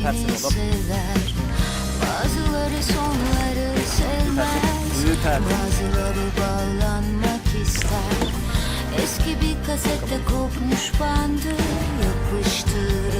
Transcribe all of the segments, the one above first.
Ürpersin oğlum. Bazıları sonları sevmez. Ürpersin. Bazıları bağlanmak ister. Eski bir kasette kopmuş bandı yapıştırır.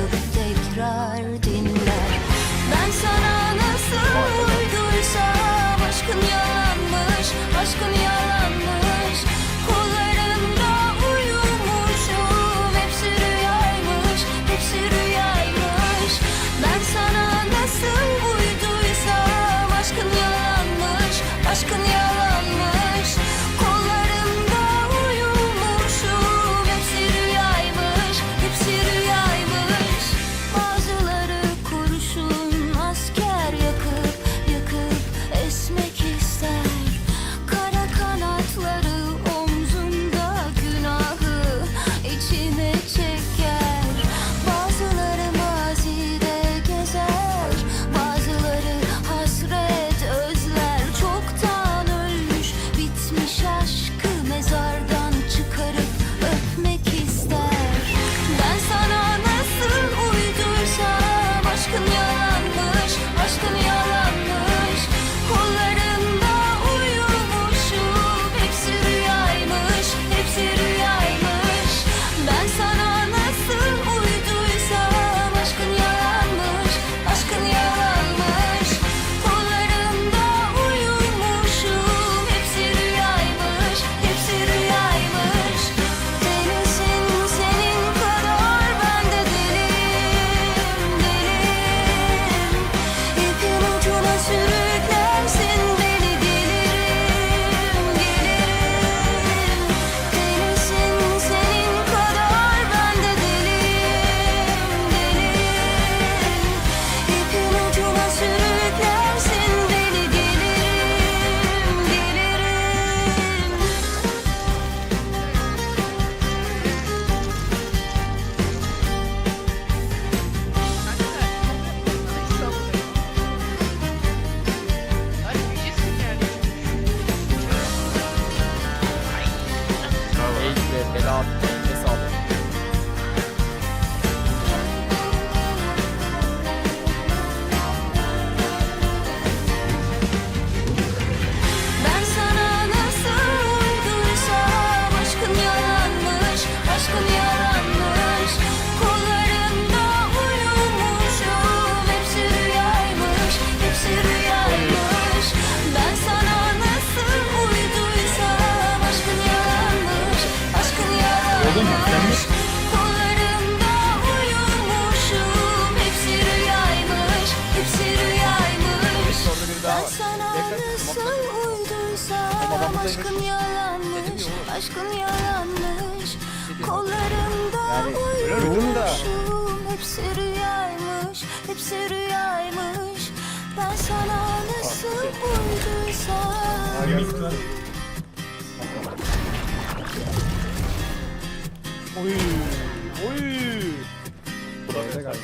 seslenmiş. Uyumuşum. Ben sana nasıl uyduysam aşkım yalanmış, aşkım yalanmış. Kollarımda uyumuşum, hepsi rüyaymış, hepsi rüyaymış. Ben sana nasıl uyduysam. Oy. Oy. Bu da bir sakal.